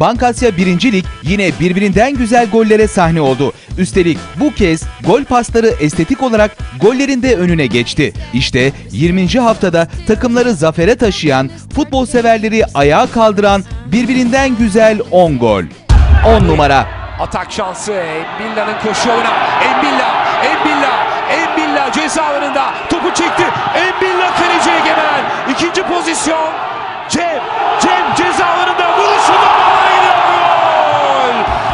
Bankasya 1. Lig yine birbirinden güzel gollere sahne oldu. Üstelik bu kez gol pasları estetik olarak gollerin de önüne geçti. İşte 20. haftada takımları zafere taşıyan, futbol severleri ayağa kaldıran birbirinden güzel 10 gol. 10 numara Atak şansı Embilla'nın koşu yoluna. Embilla, Embilla, Embilla ceza alanında topu çekti. Embilla kaleci Egemen. İkinci pozisyon. Cem, Cem ceza alanında.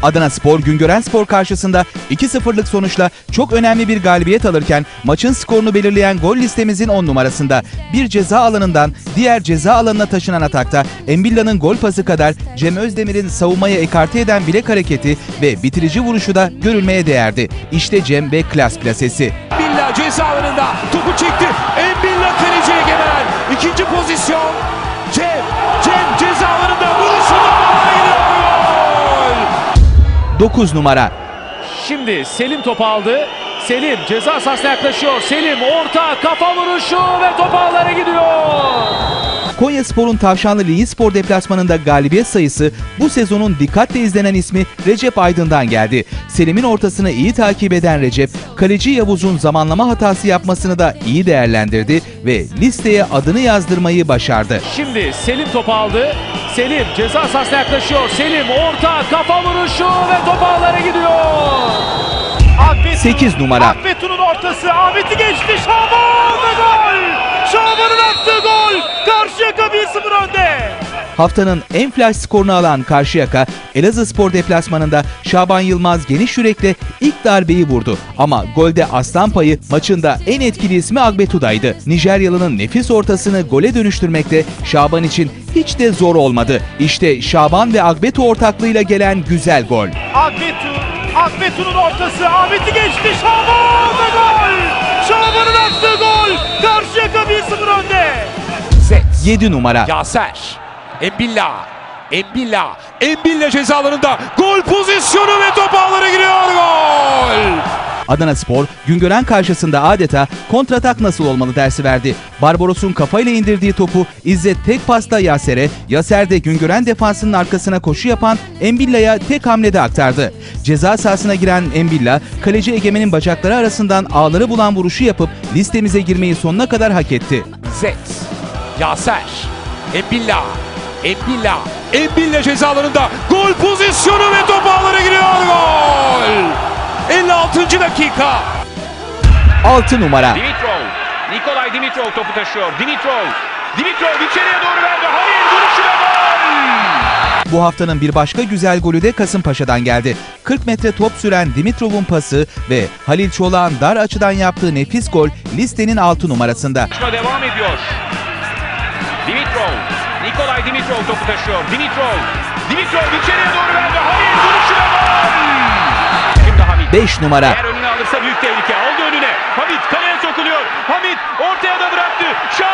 Adana Spor Güngören Spor karşısında 2-0'lık sonuçla çok önemli bir galibiyet alırken maçın skorunu belirleyen gol listemizin 10 numarasında bir ceza alanından diğer ceza alanına taşınan atakta Embilla'nın gol pası kadar Cem Özdemir'in savunmayı ekarte eden bilek hareketi ve bitirici vuruşu da görülmeye değerdi. İşte Cem ve klas plasesi. Embilla ceza alanında topu çekti. Embilla kaleci Egemen. İkinci pozisyon. 9 numara Şimdi Selim topu aldı. Selim ceza sahasına yaklaşıyor. Selim orta kafa vuruşu ve top ağlara gidiyor. Konya Spor'un Tavşanlı Ligi Spor deplasmanında galibiyet sayısı bu sezonun dikkatle izlenen ismi Recep Aydın'dan geldi. Selim'in ortasını iyi takip eden Recep, kaleci Yavuz'un zamanlama hatası yapmasını da iyi değerlendirdi ve listeye adını yazdırmayı başardı. Şimdi Selim topu aldı. Selim ceza sahasına yaklaşıyor. Selim orta kafa vuruşu ve top ağlara gidiyor. Ahmet 8 numara Ahmet'in ortası. Ahmet'i geçti. Şaban ve gol. Şaban'ın attığı gol. Karşıyaka 1-0 önde. Haftanın en flash skorunu alan Karşıyaka, Elazığ Spor deplasmanında Şaban Yılmaz geniş yürekle ilk darbeyi vurdu. Ama golde aslan payı maçında en etkili ismi Agbetu'daydı. Nijeryalı'nın nefis ortasını gole dönüştürmekte Şaban için hiç de zor olmadı. İşte Şaban ve Agbetu ortaklığıyla gelen güzel gol. Ahmetu, Ahmetu'nun ortası. Ahmet'i geçti. Şaban 7 numara Yaser. Embilla. Embilla. Embilla ceza alanında. Gol pozisyonu ve top ağlara giriyor. Gol. Adana Spor, Güngören karşısında adeta kontratak nasıl olmalı dersi verdi. Barbaros'un kafayla indirdiği topu İzzet tek pasta Yaser'e, Yaser de Güngören defansının arkasına koşu yapan Embilla'ya tek hamlede aktardı. Ceza sahasına giren Embilla, kaleci Egemen'in bacakları arasından ağları bulan vuruşu yapıp listemize girmeyi sonuna kadar hak etti. Zet. Yaser. Embilla. Embilla. Embilla ceza alanında. Gol pozisyonu ve top ağlara giriyor. Gol. 56. dakika. 6 numara Dimitrov. Nikolay Dimitrov topu taşıyor. Dimitrov. Dimitrov içeriye doğru verdi. Halil vuruşu ve gol. Bu haftanın bir başka güzel golü de Kasımpaşa'dan geldi. 40 metre top süren Dimitrov'un pası ve Halil Çolak'ın dar açıdan yaptığı nefis gol listenin 6 numarasında. Devam ediyor. Dimitrov. Nikolay Dimitrov topu taşıyor. Dimitrov. Dimitrov içeriye doğru verdi. Halil vuruşu ve gol. Şimdi Hamit. 5 numara Eğer önüne alırsa büyük tehlike. Aldı önüne. Hamit kaleye sokuluyor. Hamit ortaya da bıraktı. Şahin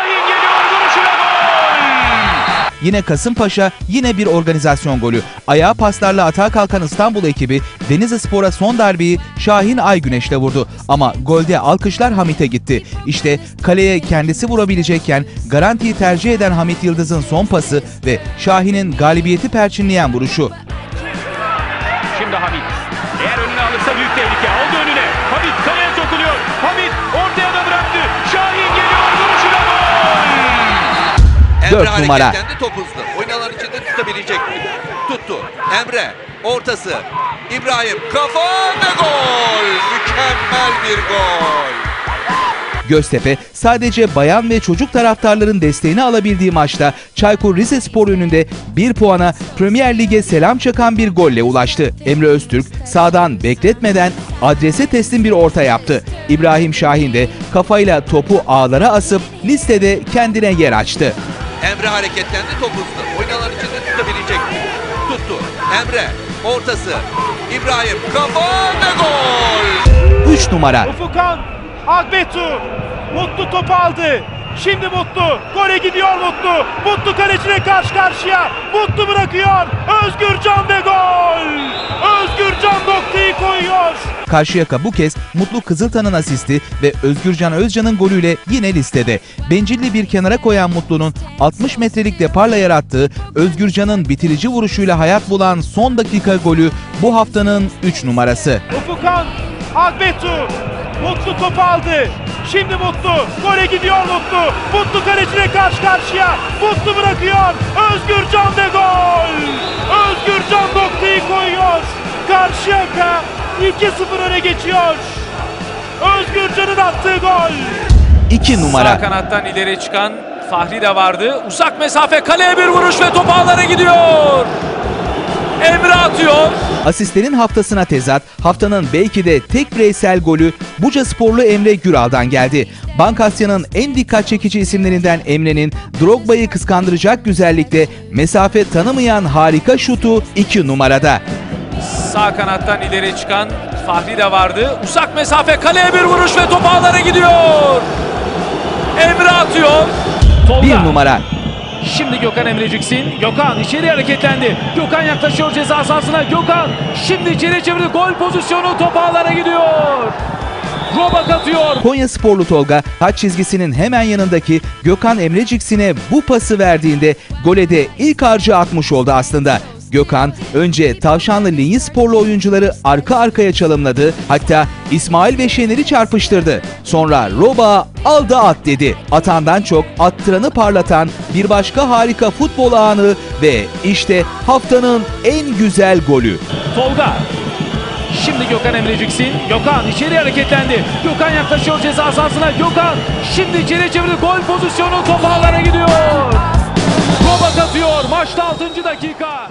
Yine Kasımpaşa yine bir organizasyon golü. Ayağa paslarla atağa kalkan İstanbul ekibi Denizlispor'a son darbeyi Şahin Aygüneş'le vurdu. Ama golde alkışlar Hamit'e gitti. İşte kaleye kendisi vurabilecekken garantiyi tercih eden Hamit Yıldız'ın son pası ve Şahin'in galibiyeti perçinleyen vuruşu. Emre numara. hareketlendi top hızlı. Oynanan içinde tutabilecek mi? Tuttu. Emre ortası. İbrahim kafa ve gol. Mükemmel bir gol. Göztepe sadece bayan ve çocuk taraftarların desteğini alabildiği maçta Çaykur Rizespor önünde 1 puana Premier Lig'e selam çakan bir golle ulaştı. Emre Öztürk sağdan bekletmeden adrese teslim bir orta yaptı. İbrahim Şahin de kafayla topu ağlara asıp listede kendine yer açtı. Emre hareketlendi top hızlı. Oynanan içinde tutabilecek mi? Tuttu. Emre ortası. İbrahim kafa ve gol. 3 numara Ufukan, Agbetu, Mutlu topu aldı. Şimdi Mutlu, gole gidiyor Mutlu. Mutlu kalecine karşı karşıya. Mutlu bırakıyor. Özgürcan ve gol. Noktayı koyuyor. Karşıyaka bu kez Mutlu Kızıltan'ın asisti ve Özgürcan Özcan'ın golüyle yine listede. Bencilli bir kenara koyan Mutlu'nun 60 metrelik deparla yarattığı Özgürcan'ın bitirici vuruşuyla hayat bulan son dakika golü bu haftanın 3 numarası. Ufukan Agbetu Mutlu topu aldı. Şimdi Mutlu. Gole gidiyor Mutlu. Mutlu kaleciyle karşı karşıya. Mutlu bırakıyor. Özgürcan ve gol. Özgürcan noktayı koyuyor. Karşıyaka 2-0 öne geçiyor. Özgürcan'ın attığı gol. 2 numara. Sağ kanattan ileri çıkan Fahri de vardı. Uzak mesafe kaleye bir vuruş ve top ağlara gidiyor. Emre atıyor. Asistlerin haftasına tezat, haftanın belki de tek bireysel golü Buca sporlu Emre Güral'dan geldi. Bankasya'nın en dikkat çekici isimlerinden Emre'nin Drogba'yı kıskandıracak güzellikte mesafe tanımayan harika şutu 2 numarada. Sağ kanattan ileri çıkan Fahri de vardı. Uzak mesafe kaleye bir vuruş ve top ağlara gidiyor. Emre atıyor. Tolga. 1 numara. Şimdi Gökhan Emreciksin. Gökhan içeri hareketlendi. Gökhan yaklaşıyor ceza sahasına. Gökhan şimdi içeri çevirdi. Gol pozisyonu top ağlara gidiyor. Robak atıyor. Konya sporlu Tolga taç çizgisinin hemen yanındaki Gökhan Emreciksin'e bu pası verdiğinde gole de ilk harcı atmış oldu aslında. Gökhan önce Tavşanlı Linyi sporlu oyuncuları arka arkaya çalımladı. Hatta İsmail ve Şener'i çarpıştırdı. Sonra Roba aldı at dedi. Atandan çok attıranı parlatan bir başka harika futbol anı ve işte haftanın en güzel golü. Tolga. Şimdi Gökhan Emreciksin. Gökhan içeri hareketlendi. Gökhan yaklaşıyor ceza sahasına. Gökhan şimdi içeri çevirdi. Gol pozisyonu top gidiyor. Robak atıyor. Maçta 6. dakika.